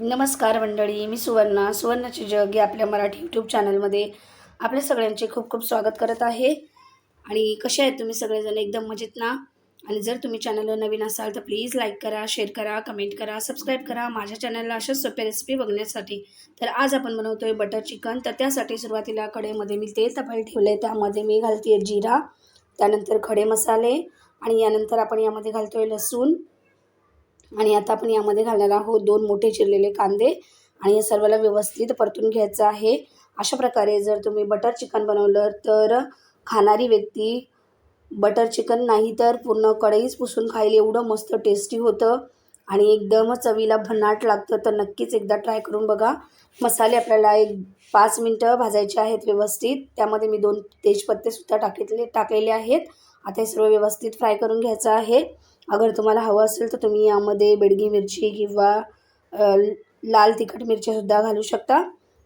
नमस्कार मंडळी मी सुवर्णा. सुवर्णाचे जग या आपल्या मराठी यूट्यूब चॅनलमध्ये आपल्या सगळ्यांचे खूप खूप स्वागत करत आहे. आणि कसे आहेत तुम्ही सगळेजण? एकदम मजेत ना? आणि जर तुम्ही चॅनलवर नवीन असाल तर प्लीज लाईक करा शेअर करा कमेंट करा सबस्क्राईब करा. माझ्या चॅनलला अशाच सोप्या रेसिपी बघण्यासाठी तर आज आपण बनवतो आहे बटर चिकन तर त्यासाठी सुरुवातीला कडेमध्ये मी तेल तापायला ठेवले त्यामध्ये मी घालते जिरा त्यानंतर खडे मसाले आणि यानंतर आपण यामध्ये घालतो आहे लसूण. आणि आता आपण यामध्ये घालणार आहोत दोन मोठे चिरलेले कांदे आणि हे सर्वाला व्यवस्थित परतून घ्यायचं आहे. अशा प्रकारे जर तुम्ही बटर चिकन बनवलं तर खाणारी व्यक्ती बटर चिकन नाही तर पूर्ण कढईच पुसून खाईल एवढं मस्त टेस्टी होतं. आणि एकदम चवीला भन्नाट लागतं तर नक्कीच एकदा ट्राय करून बघा. मसाले आपल्याला एक पाच मिनटं भाजायचे आहेत व्यवस्थित. त्यामध्ये मी दोन तेजपत्तेसुद्धा टाकितले टाकलेले आहेत. आता हे सर्व व्यवस्थित फ्राय करून घ्यायचं आहे. अगर तुम्हाला हवं असेल तर तुम्ही यामध्ये बेडगी मिरची किंवा लाल तिखट मिरचीसुद्धा घालू शकता.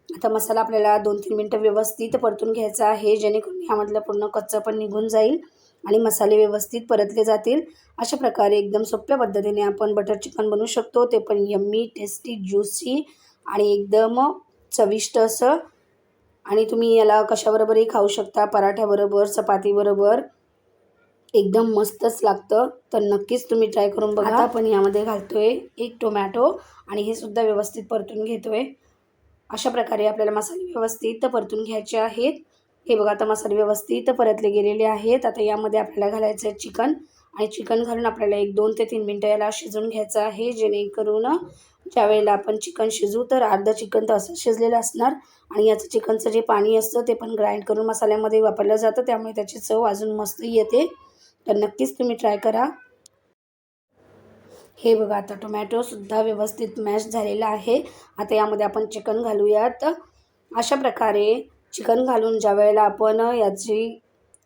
आता मसाला आपल्याला दोन तीन मिनटं व्यवस्थित परतून घ्यायचा आहे जेणेकरून यामधलं पूर्ण कच्चं पण निघून जाईल आणि मसाले व्यवस्थित परतले जातील. अशा प्रकारे एकदम सोप्या पद्धतीने आपण बटर चिकन बनवू शकतो. ते पण यम्मी टेस्टी ज्युसी आणि एकदम चविष्ट असं. आणि तुम्ही याला कशाबरोबरही खाऊ शकता पराठ्याबरोबर चपातीबरोबर. एकदम मस्तच लागतं. तर नक्कीच तुम्ही ट्राय करून बघा. आपण यामध्ये घालतोय एक टोमॅटो आणि हे सुद्धा व्यवस्थित परतून घेतोय. अशा प्रकारे आपल्याला मसाले व्यवस्थित परतून घ्यायचे आहेत. हे बघा आता मसाले व्यवस्थित परतले गेलेले आहेत. आता यामध्ये आपल्याला घालायचं आहे चिकन आणि चिकन घालून आपल्याला एक दोन ते तीन मिनटं याला शिजवून घ्यायचं आहे. जेणेकरून ज्या वेळेला आपण चिकन शिजू तर अर्धं चिकन तर असं शिजलेलं असणार. आणि याचं चिकनचं जे पाणी असतं ते पण ग्राइंड करून मसाल्यामध्ये वापरलं जातं. त्यामुळे त्याची चव अजून मस्त येते. तर नक्कीच तुम्ही ट्राय करा. हे बघा आता टोमॅटोसुद्धा व्यवस्थित मॅश झालेला आहे. आता यामध्ये आपण चिकन घालूयात. अशा प्रकारे चिकन घालून ज्या वेळेला आपण याची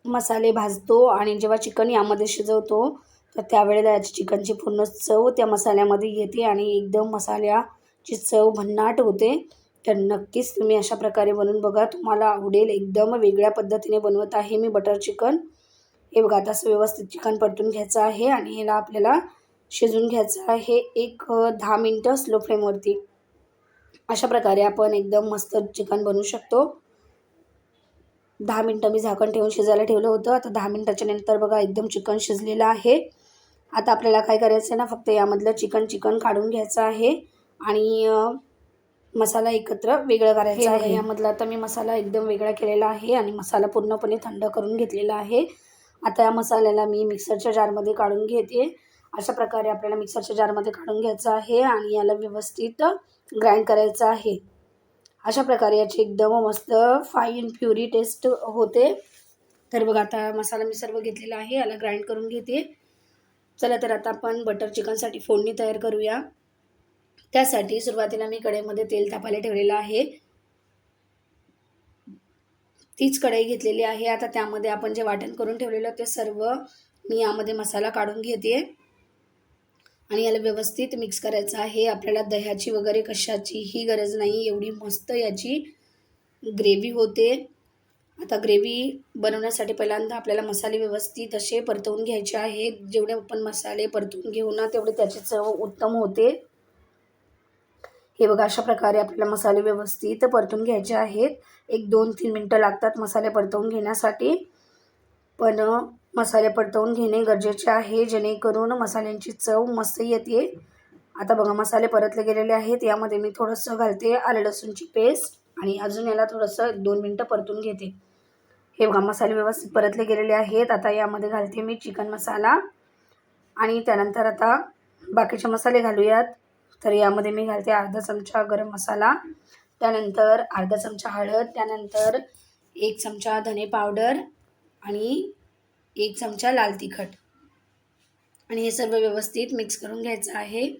मसाले भाजतो आणि जेव्हा चिकन यामध्ये शिजवतो तर त्यावेळेला याची चिकनची पूर्ण चव त्या मसाल्यामध्ये येते आणि एकदम मसाल्याची चव भन्नाट होते. तर नक्कीच तुम्ही अशा प्रकारे बनवून बघा. तुम्हाला आवडेल. एकदम वेगळ्या पद्धतीने बनवत आहे मी बटर चिकन हे बघा आता असं व्यवस्थित चिकन परतून घ्यायचं आहे आणि ह्याला आपल्याला शिजून घ्यायचं आहे एक दहा मिनटं स्लो फ्लेमवरती अशा प्रकारे आपण एकदम मस्त चिकन बनवू शकतो. दहा मिनटं मी झाकण ठेवून शिजायला ठेवलं होतं. आता दहा मिनटाच्या नंतर बघा एकदम चिकन शिजलेलं आहे. आता आपल्याला काय करायचं आहे ना फक्त यामधलं चिकन चिकन काढून घ्यायचं आहे आणि मसाला एकत्र वेगळं करायचं आहे. यामधला आता मी मसाला एकदम वेगळा केलेला आहे आणि मसाला पूर्णपणे थंड करून घेतलेला आहे. आता या मसाल्याला मी मिक्सरच्या जारमध्ये काढून घेते. अशा प्रकारे आपल्याला मिक्सरच्या जारमध्ये काढून घ्यायचं आहे आणि याला व्यवस्थित ग्राइंड करायचं आहे. अशा प्रकारे याची एकदम मस्त फाईन प्युरी टेस्ट होते. तर बघा आता मसाला मी सर्व घेतलेला आहे याला ग्राइंड करून घेते. चला तर आता आपण बटर चिकनसाठी फोडणी तयार करूया. त्यासाठी सुरुवातीला मी कढईमध्ये तेल तापायला ठेवलेलं आहे. तीच कढई घेतलेली आहे. आता त्यामध्ये आपण जे वाटण करून ठेवलेलं ते सर्व मी यामध्ये मसाला काढून घेते. आणि याला व्यवस्थित मिक्स करायचं आहे. आपल्याला दह्याची वगैरे कशाचीही गरज नाही एवढी मस्त याची ग्रेव्ही होते. आता ग्रेव्ही बनवण्यासाठी पहिल्यांदा आपल्याला मसाले व्यवस्थित असे परतवून घ्यायचे आहेत जेवढे आपण मसाले परतवून घेऊ ना तेवढे त्याची चव उत्तम होते. हे बघा अशा प्रकारे आपल्याला मसाले व्यवस्थित परतून घ्यायचे आहेत. एक दोन तीन मिनटं लागतात मसाले परतवून घेण्यासाठी. पण मसाले परतवून घेणे गरजेचे आहे जेणेकरून मसाल्यांची चव मस्त येते. आता बघा मसाले परतले गेलेले आहेत. यामध्ये मी थोडंसं घालते आलं लसूणची पेस्ट आणि अजून याला थोडंसं दोन मिनटं परतून घेते. हे बघा मसाले व्यवस्थित परतले गेलेले आहेत. आता यामध्ये घालते मी चिकन मसाला. आणि त्यानंतर आता बाकीचे मसाले घालूयात. तर यामध्ये मी घालते अर्धा चमचा गरम मसाला त्यानंतर अर्धा चमचा हळद त्यानंतर एक चमचा धने पावडर आणि एक चमचा लाल तिखट. आणि हे सर्व व्यवस्थित मिक्स करून घ्यायचं आहे.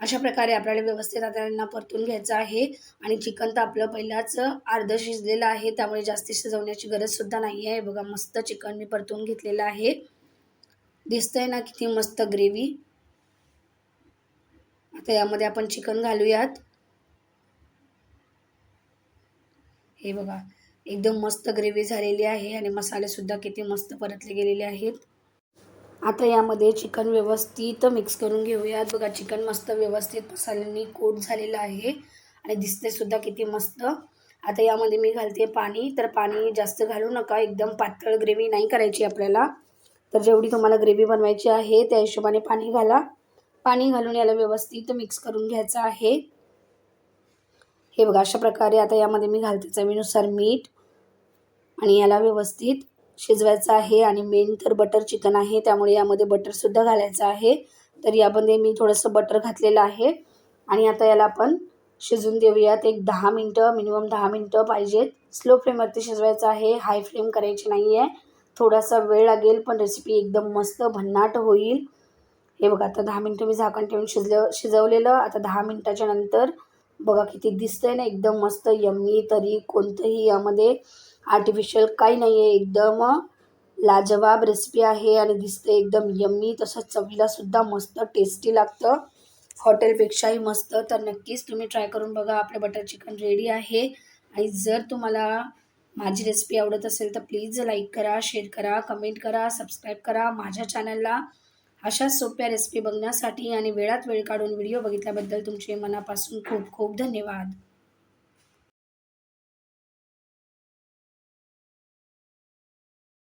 अशा प्रकारे आपल्याला व्यवस्थित आता त्यांना परतून घ्यायचं आहे. आणि चिकन तर आपलं पहिलाच अर्धं शिजलेलं आहे त्यामुळे जास्त शिजवण्याची गरजसुद्धा नाही आहे. बघा मस्त चिकन मी परतून घेतलेलं आहे. दिसतंय ना किती मस्त ग्रेव्ही. आता यामध्ये आपण चिकन घालूयात. हे बघा एकदम मस्त ग्रेव्ही झालेली आहे आणि मसालेसुद्धा किती मस्त परतले गेलेले आहेत. आता यामध्ये चिकन व्यवस्थित मिक्स करून घेऊयात. बघा चिकन मस्त व्यवस्थित मसाल्यांनी कोट झालेलं आहे आणि दिसतेसुद्धा किती मस्त. आता यामध्ये मी घालते पाणी. तर पाणी जास्त घालू नका एकदम पातळ ग्रेव्ही नाही करायची आपल्याला. तर जेवढी तुम्हाला ग्रेव्ही बनवायची आहे त्या हिशोबाने पाणी घाला. पाणी घालून याला व्यवस्थित मिक्स करून घ्यायचं आहे. हे बघा अशा प्रकारे आता यामध्ये मी घालते चवीनुसार मीठ आणि याला व्यवस्थित शिजवायचं आहे आणि मेन तर बटर चिकन आहे त्यामुळे यामध्ये बटरसुद्धा घालायचं आहे. तर यामध्ये मी थोडंसं बटर घातलेलं आहे आणि आता याला आपण शिजून देऊयात. एक दहा मिनटं मिनिमम दहा मिनटं पाहिजेत. स्लो फ्लेमवरती शिजवायचं आहे. हाय फ्लेम करायची नाही आहे थोडासा वेळ लागेल पण रेसिपी एकदम मस्त भन्नाट होईल. हे बघा आता दहा मिनटं मी झाकण ठेवून शिजलं शिजवलेलं. आता दहा मिनटाच्या नंतर बघा किती दिसतंय ना एकदम मस्त यम्मी तरी कोणतंही यामध्ये आर्टिफिशियल काही नाही आहे एकदम लाजवाब रेसिपी आहे आणि दिसते एकदम यम्मी. तसंच चवीलासुद्धा मस्त टेस्टी लागतं. हॉटेलपेक्षाही मस्त. तर नक्कीच तुम्ही ट्राय करून बघा. आपलं बटर चिकन रेडी आहे. आणि जर तुम्हाला माझी रेसिपी आवडत असेल तर प्लीज लाईक करा शेअर करा कमेंट करा सबस्क्राईब करा माझ्या चॅनलला अशाच सोप्या रेसिपी बघण्यासाठी आणि वेळात वेळ काढून व्हिडिओ बघितल्याबद्दल तुमचे मनापासून खूप खूप धन्यवाद.